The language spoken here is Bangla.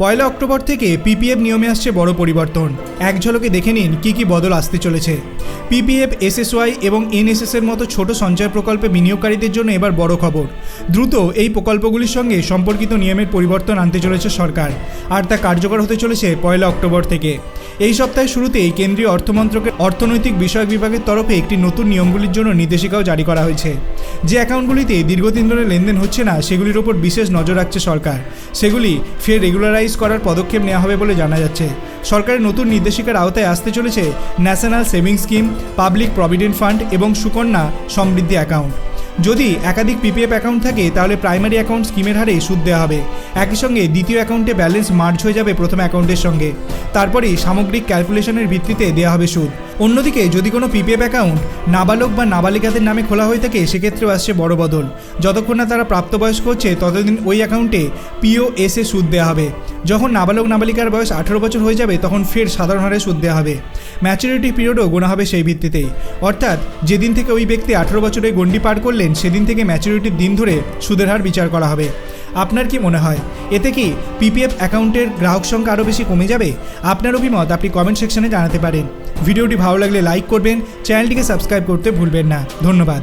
পয়লা অক্টোবর থেকে পিপিএফ নিয়মে আসছে বড় পরিবর্তন। এক ঝলকে দেখে নিন কী কী বদল আসতে চলেছে। পিপিএফ এসএসওয়াই এবং এনএসএস এর মতো ছোট সঞ্চয় প্রকল্পে বিনিয়োগকারীদের জন্য এবার বড় খবর। দ্রুত এই প্রকল্পগুলির সঙ্গে সম্পর্কিত নিয়মের পরিবর্তন আনতে চলেছে সরকার। আর তা কার্যকর হতে চলেছে পয়লা অক্টোবর থেকে। এই সপ্তাহের শুরুতেই কেন্দ্রীয় অর্থমন্ত্রকের অর্থনৈতিক বিষয়ক বিভাগের তরফে একটি নতুন নিয়মগুলির জন্য নির্দেশিকাও জারি করা হয়েছে। যে অ্যাকাউন্টগুলিতে দীর্ঘদিন ধরে লেনদেন হচ্ছে না, সেগুলির ওপর বিশেষ নজর রাখছে সরকার। সেগুলি ফের রেগুলারাইজ করার পদক্ষেপ নেওয়া হবে বলে জানা যাচ্ছে। সরকারের নতুন নির্দেশিকার আওতায় আসতে চলেছে national savings scheme, public provident fund এবং সুকন্যা সমৃদ্ধি অ্যাকাউন্ট। যদি একাধিক পিপিএফ অ্যাকাউন্ট থাকে, তাহলে প্রাইমারি অ্যাকাউন্ট স্কিমের হারে সুদ দেওয়া হবে। একই সঙ্গে দ্বিতীয় অ্যাকাউন্টে ব্যালেন্স মার্জ হয়ে যাবে প্রথম অ্যাকাউন্টের সঙ্গে। তারপরেই সামগ্রিক ক্যালকুলেশনের ভিত্তিতে দেওয়া হবে সুদ। অন্যদিকে যদি কোনো পিপিএফ অ্যাকাউন্ট নাবালক বা নাবালিকাদের নামে খোলা হয়ে থাকে, সেক্ষেত্রেও আসছে বড় বদল। যতক্ষণ না তারা প্রাপ্তবয়স্ক হচ্ছে, ততদিন ওই অ্যাকাউন্টে পিও এস এ সুদ দেওয়া হবে। যখন নাবালক নাবালিকার বয়স আঠেরো বছর হয়ে যাবে, তখন ফের সাধারণ হারে সুদ দেওয়া হবে। ম্যাচুরিটি পিরিয়ডও গোনা হবে সেই ভিত্তিতেই। অর্থাৎ, যেদিন থেকে ওই ব্যক্তি আঠেরো বছরের গণ্ডি পার করলেন সেদিন থেকে ম্যাচুরিটির দিন ধরে সুদের হার বিচার করা হবে। আপনার কি মনে হয়? এতে কি পিপিএফ অ্যাকাউন্টের গ্রাহক সংখ্যা আরও বেশি কমে যাবে? আপনার অভিমত আপনি কমেন্ট সেকশনে জানাতে পারেন। ভিডিওটি ভালো লাগলে লাইক করবেন, চ্যানেলটিকে সাবস্ক্রাইব করতে ভুলবেন না। ধন্যবাদ।